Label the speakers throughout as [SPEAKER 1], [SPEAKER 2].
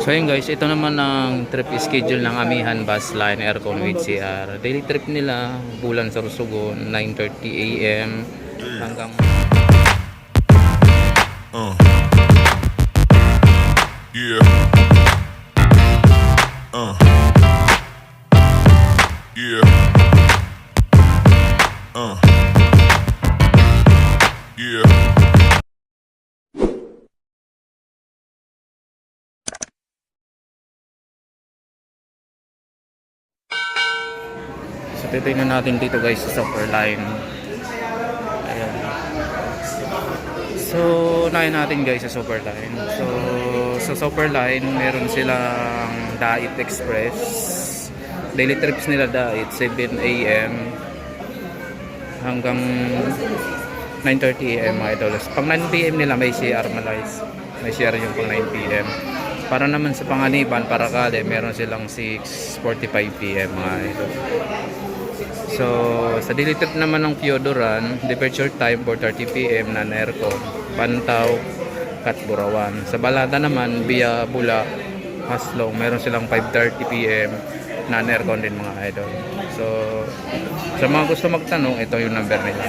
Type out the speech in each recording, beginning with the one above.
[SPEAKER 1] So ayun guys, ito naman ang trip schedule ng Amihan Bus Line Aircon with CR. Daily trip nila, Bulan sa Rusugon, 9.30 a.m. hanggang
[SPEAKER 2] Uh. Yeah. Uh. Yeah. Uh.
[SPEAKER 1] Titignan natin dito guys sa super line. Ayan. So unahin natin guys sa super line. So sa super line meron silang Dait Express. Daily trips nila Dait 7 a.m. hanggang 9.30 a.m. mga idols. Pang 9 p.m. nila may CR Malays. May CR yung pang 9 p.m. Para naman sa panganiban, para kale, meron silang 6.45 p.m. mga idol. So, sa daily naman ng Fiodoran, departure time 4.30 p.m. na aircon, Pantaw, Katburawan. Sa Balada naman, via Bula, Haslong, meron silang 5.30 p.m. na aircon din mga idol. So, sa mga gusto magtanong, ito yung number nila.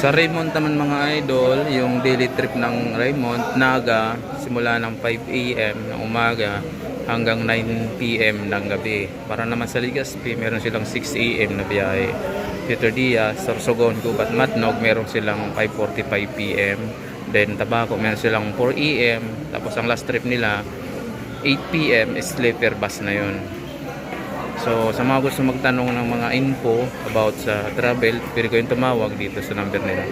[SPEAKER 1] Sa Raymond naman mga idol, yung daily trip ng Raymond, Naga, simula ng 5 a.m. ng umaga hanggang 9 p.m. ng gabi. Para naman sa Ligaspi, meron silang 6 a.m. na biyahe. Peter Diaz, Sorsogon, Gubat, Matnog, meron silang 5.45 p.m. Then Tabaco, meron silang 4 a.m. Tapos ang last trip nila, 8 p.m. is sleeper bus na yun. So, sa mga gusto magtanong ng mga info about sa travel, pwede ko yung tumawag dito sa number nila.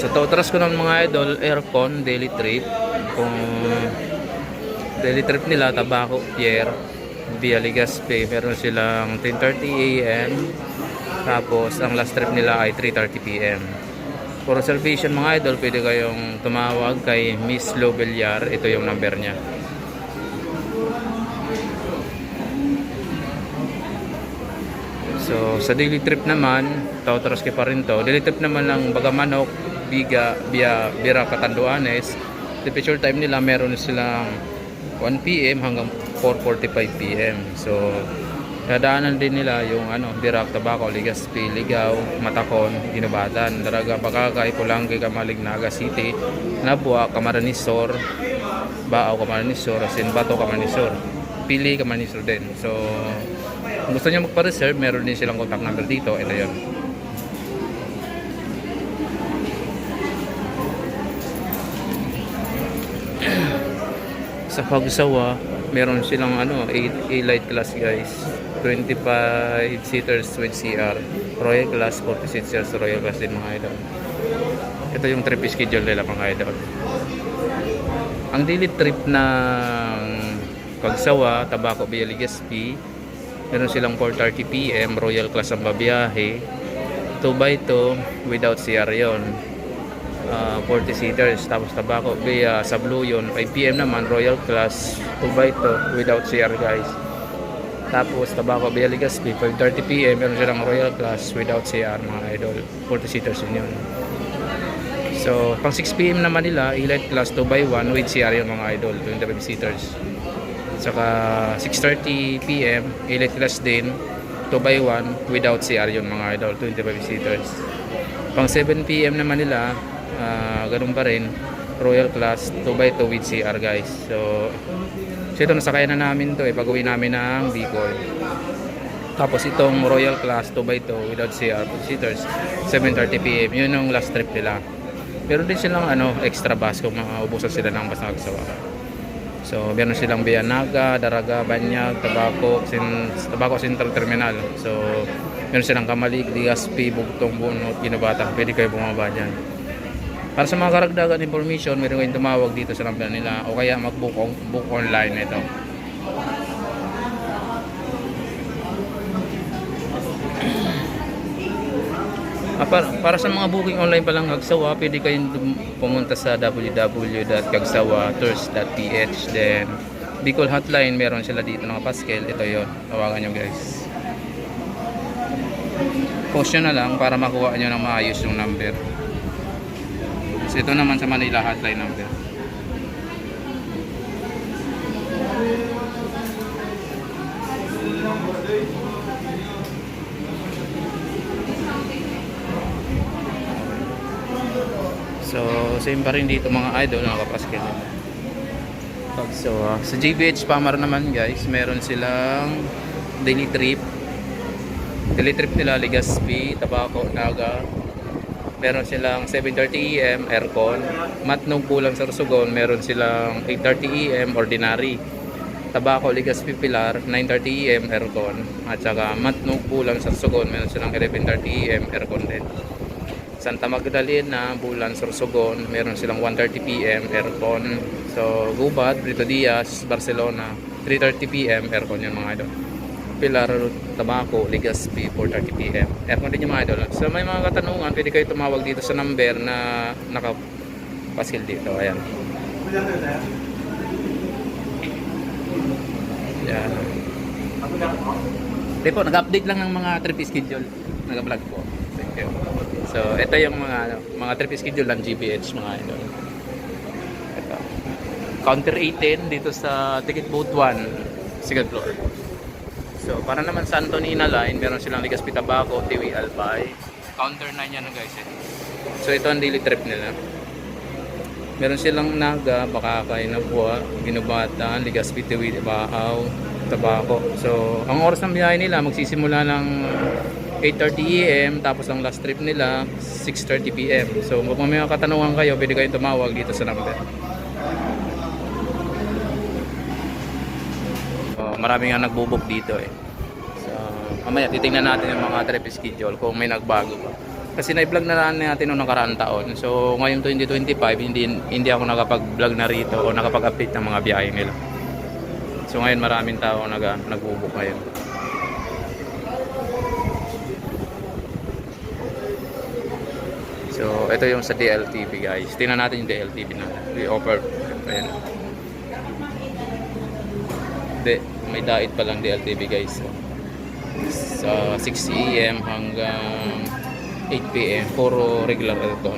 [SPEAKER 1] Sa so, trust ko ng mga idol, aircon, daily trip. Kung daily trip nila, Tabaco, Pier, via Ligaspe, meron silang 10.30 a.m. Tapos, ang last trip nila ay 3.30 p.m. For reservation mga idol, pwede kayong tumawag kay Miss Lobeliar. Ito yung number niya. So, sa daily trip naman, Tautaraske pa rin to. Daily trip naman ng Bagamanok, Biga, Bia, Bira, Catanduanes. Temperature time nila, meron silang 1 p.m. hanggang 4.45 p.m. So, dadaanan din nila yung ano, Birac, Tabaco, Ligaspi, Ligaw, Matakon, Ginubatan, Daraga, Bakakay, Pulangge, Kamalig, Naga City, Nabua, Camaranisor, Baaw, Camaranisor, Asin Bato, Camaranisor, Pili, Camaranisor din. So, kung gusto niyo magpa-reserve, meron din silang contact number dito. Ito yun. Sa Pagsawa, meron silang ano, 8 A-Light class guys. 25 seaters with CR. Royal class, 40 seaters Royal class din mga idol. Ito yung trip schedule nila mga idol. Ang daily trip ng Pagsawa, Tabaco, Via Legazpi, meron silang 4.30 p.m. Royal class ang babiyahe 2x2 without CR yun uh, 40 seaters tapos Tabaco via Sabluyon 5 p.m. naman Royal class 2x2 without CR guys tapos Tabaco via Legazpi 5.30 p.m. meron silang Royal class without CR mga idol 40 seaters yun yun so pang 6 p.m. naman nila elite class 2x1 with CR yun mga idol 25 seaters Saka 6.30 p.m. elite class din 2x1 without CR yun mga idol 25 seaters pang 7 p.m. naman nila uh, ganun pa rin royal class 2x2 with CR guys so, so ito nasakay na namin to eh pag uwi namin ng Bicol tapos itong royal class 2x2 without CR 2 seaters 7.30 p.m. yun yung last trip nila meron din silang ano, extra bus kung maubusan sila ng bus na magsawa So, meron silang Biyanaga, Daraga, Banyag, Tabaco, Sin, Tabaco Central Terminal. So, meron silang Kamalig, Ligaspi, Bugtong, Bunot, Ginabata. Pwede kayo bumaba dyan. Para sa mga karagdagan information, meron kayong tumawag dito sa number nila o kaya mag-book on, book online ito. Ah, para, para sa mga booking online pa lang Kagsawa, pwede kayong pumunta sa www.kagsawa.tours.ph then Bicol Hotline, meron sila dito ng Pascal. Ito yon tawagan nyo guys. post na lang para makuha nyo ng maayos yung number. Ito naman sa Manila hotline number. So, same pa rin dito mga idol, nakapaskil. So, ah, sa GBH Pamar naman guys, meron silang daily trip. Daily trip nila, Legazpi, Tabaco, Naga. Meron silang 7.30 AM, aircon. Matnong kulang sa Rusugon, meron silang 8.30 AM, ordinary. Tabaco, Legazpi, Pilar, 9.30 AM, aircon. At saka Matnong kulang sa Rusugon, meron silang 11.30 AM, aircon din. Santa Magdalena, Bulan, Sorsogon, meron silang 1.30 p.m. aircon. So, Gubat, Brito Diaz, Barcelona, 3.30 p.m. aircon yun mga idol. Pilar, Tabaco, Legazpi, 4.30 p.m. Aircon din yung mga idol. So, may mga katanungan, pwede kayo tumawag dito sa number na nakapaskil dito. Ayan. Yan. Hindi po, nag-update lang ng mga trip schedule. Nag-vlog po. Thank you. So, ito yung mga ano, mga trip schedule ng GBH mga idol. Ito. Counter 18 dito sa Ticket Boat 1, second floor. So, para naman sa Antonina Line, meron silang Ligas Pitabaco, Tiwi Albay. Counter 9 yan guys eh. So, ito ang daily trip nila. Meron silang Naga, Bakakay, Nabua, Ginubatan, Ligaspi, Tiwi, Bahaw, Tabaco. So, ang oras ng biyahe nila magsisimula ng 8.30 AM tapos ang last trip nila 6.30 PM. So, kung may mga katanungan kayo, pwede kayong tumawag dito sa number. Marami nga nagbubook dito eh. So, mamaya titingnan natin yung mga trip schedule kung may nagbago pa. Kasi na-vlog na natin noong nakaraang taon. So, ngayong 2025, hindi, hindi ako nakapag-vlog na rito o nakapag-update ng mga biyahe nila. So, ngayon maraming tao nag, nagbubook ngayon. So, ito yung sa DLTV guys. Tingnan natin yung DLTV na we offer. Ayan. Hindi, may dait pa lang DLTV guys. Sa 6 AM hanggang 8 PM. Puro regular ito.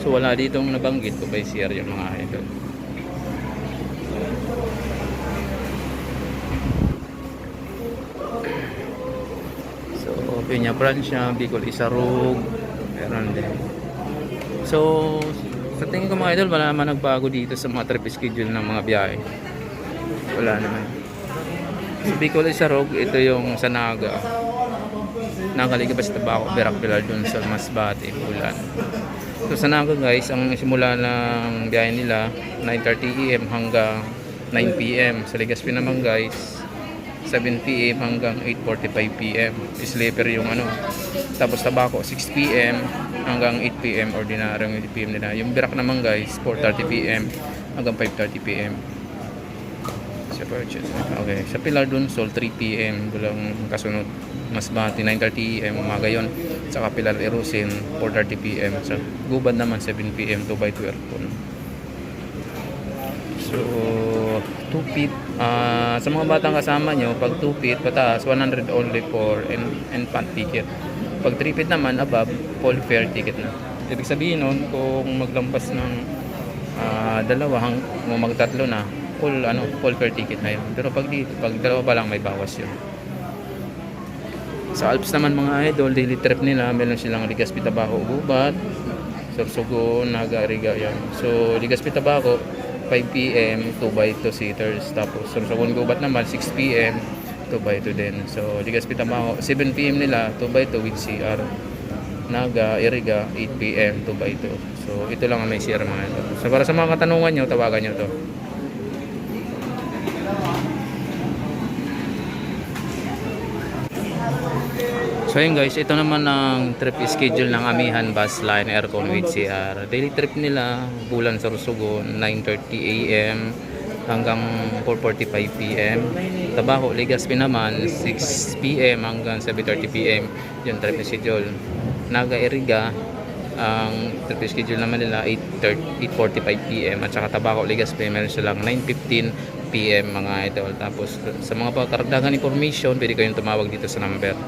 [SPEAKER 1] So, wala ditong nabanggit ko by CR yung mga ito. So, Peña Francia, Bicol Isarog, meron din. So, sa tingin ko mga idol, wala naman nagbago dito sa mga trip schedule ng mga biyahe. Wala naman. Sa Bicol Isarog, ito yung sa Naga. Nakaligabas na ba ako, Berak Pilar dun sa Masbate, Ulan. So sa Naga guys, ang simula ng biyahe nila, 9.30 am hanggang 9 pm. Sa Legazpi naman guys, 7 pm hanggang 8.45 pm. Sleeper yung ano. Tapos Tabaco, 6 pm hanggang 8 pm. Ordinary yung 8 pm nila. Yung Birak naman guys, 4.30 pm hanggang 5.30 pm. Sa purchase. Okay. Sa Pilar dun, Sol, 3 pm. Walang kasunod. Masbate, 9.30 am umaga yun. Sa Pilar Erosin, 4.30 pm. Sa Guban naman, 7 pm, 2 by 2 aircon. So, 2 feet. ah sa mga batang kasama nyo, pag 2 feet pataas, 100 only for and, and ticket. Pag 3 feet naman, above, full fare ticket na. Ibig sabihin nun, kung maglampas ng ah, dalawa, hang, magtatlo na, full, ano, full fare ticket na yun. Pero pag dito, pag dalawa pa lang, may bawas yun. Sa Alps naman mga idol, daily trip nila, meron silang Ligas Pitabaco, Gubat, Sorsogon, Naga, Riga, yan. So, Ligas Pitabaco, 5 p.m. 2 by 2 seaters. Tapos, Sorsogon, Gubat naman, 6 p.m. 2 by 2 din. So, Ligas Pitabaco, 7 p.m. nila, 2 by 2 with CR. Naga, Iriga, 8 p.m. 2 by 2. So, ito lang ang may CR mga idol. So, para sa mga katanungan nyo, tawagan nyo to. So yun guys, ito naman ang trip schedule ng Amihan Bus Line Aircon with CR. Daily trip nila, bulan sa Rusugon, 9.30 AM hanggang 4.45 PM. Tabaco, Legazpi naman, 6 PM hanggang 7.30 PM. Yung trip schedule. Naga Iriga, ang trip schedule naman nila 8.30 8.45 PM at saka Tabaco, Legazpi, meron silang 9.15 PM mga idol. Tapos sa mga pagkaragdagan information, pwede kayong tumawag dito sa number